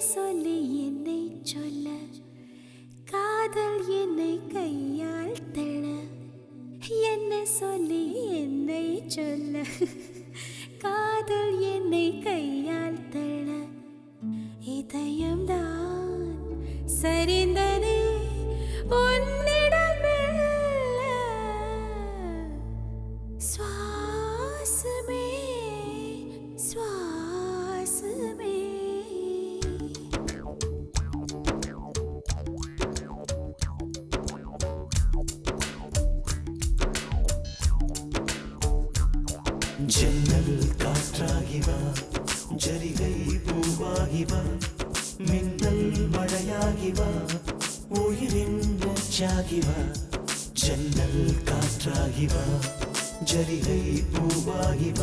சொல்லி என்னை சொல்ல. காதல் என்னை கையால் தள என்ன சொல்லி என்னை சொல்ல. காதல் என்னை கையால் தள இதயம்தான் சரிந்த ജരികൈ പൂവാകിവ മിന്നൽ മഴയാകിവ ഉയിരിൻ മൂച്ചാകിവ ജന്നൽ കാറ്റാകിവ ജരികൈ പൂവാകിവ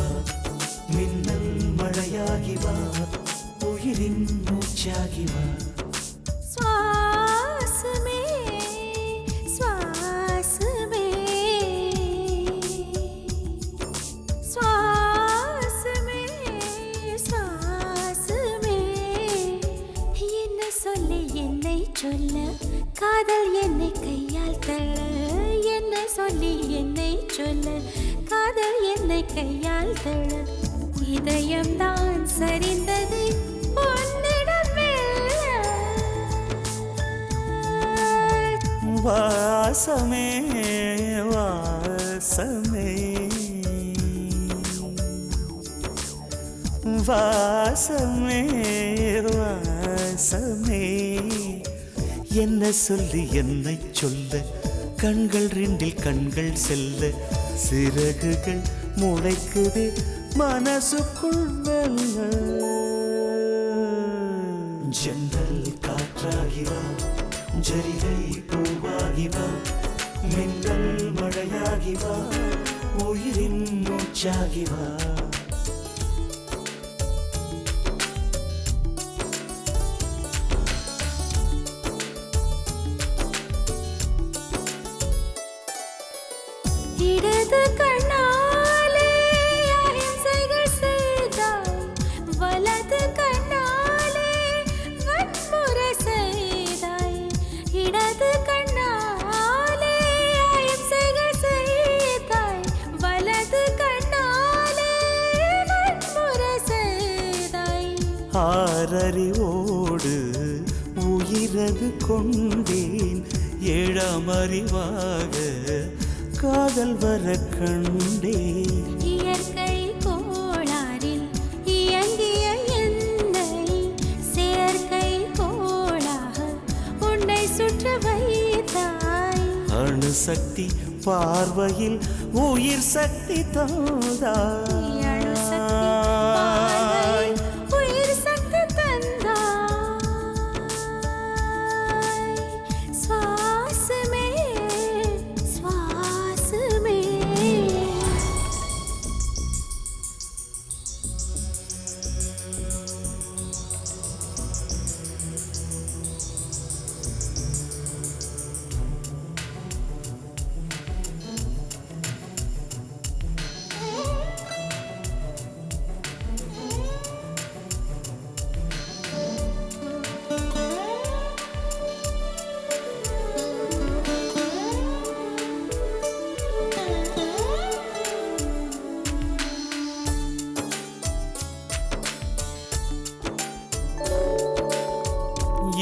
മിന്നൽ മഴയാകിവ ഉയിരിൻ മൂച്ചാകിവ சொல்ல காதல் என்னை கையால் தள்ள என்ன சொல்லி என்னை சொல்ல காதல் என்னை கையால் தள்ள. இதயம்தான் சரிந்தது வாசமே வாசமே. வாசமே வாசமே. என்ன சொல்லி என்னை சொல்ல? கண்கள் ரெண்டில் கண்கள் செல்ல. சிறகுகள் முளைக்குது மனசுக்குள் மெல்ல. ஜன்னல் காற்றாகிவா ஜரிகை பூவாகிவா மின்னல் மழையாகிவா உயிரின் மூச்சாகிவா. ஆறறிவோடு உயிரது கொண்டேன் ஏழாம் அறிவாக காதல் வர கண்டேன் இயற்கை கோளாறில் இயங்கிய என்னை செயற்கை கோளாக உன்னை சுற்ற வைத்தாய். அணு சக்தி பார்வையில் உயிர் சக்தி நீ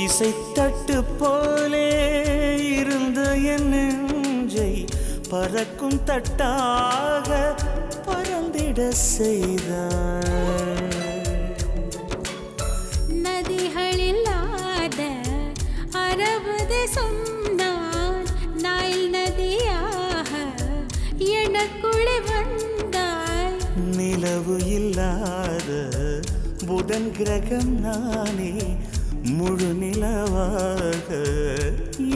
இசைத்தட்டு போலே இருந்த என் நெஞ்சை பறக்கும் தட்டாக பறந்திட செய்தாய். நதிகளில்லாத அரபு தேசம் நான் நாயில் நதியாக எனக்குள்ளே வந்தாய். நிலவு இல்லாத புதன் கிரகம் நானே முழு நிலவாக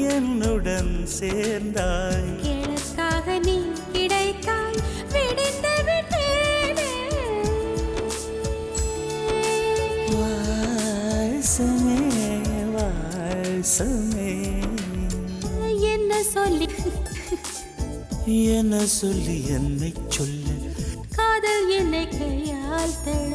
என்னுடன் சேர்ந்தாய். கிழக்காக நீ கிடைத்தாய் விடிந்து வாசமே வாசமே என்ன சொல்லி? என சொல்லி என்னை சொல்ல. காதல் என்னை கையால் தழ.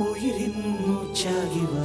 ഉയരുന്നു ചാകിവാസമേ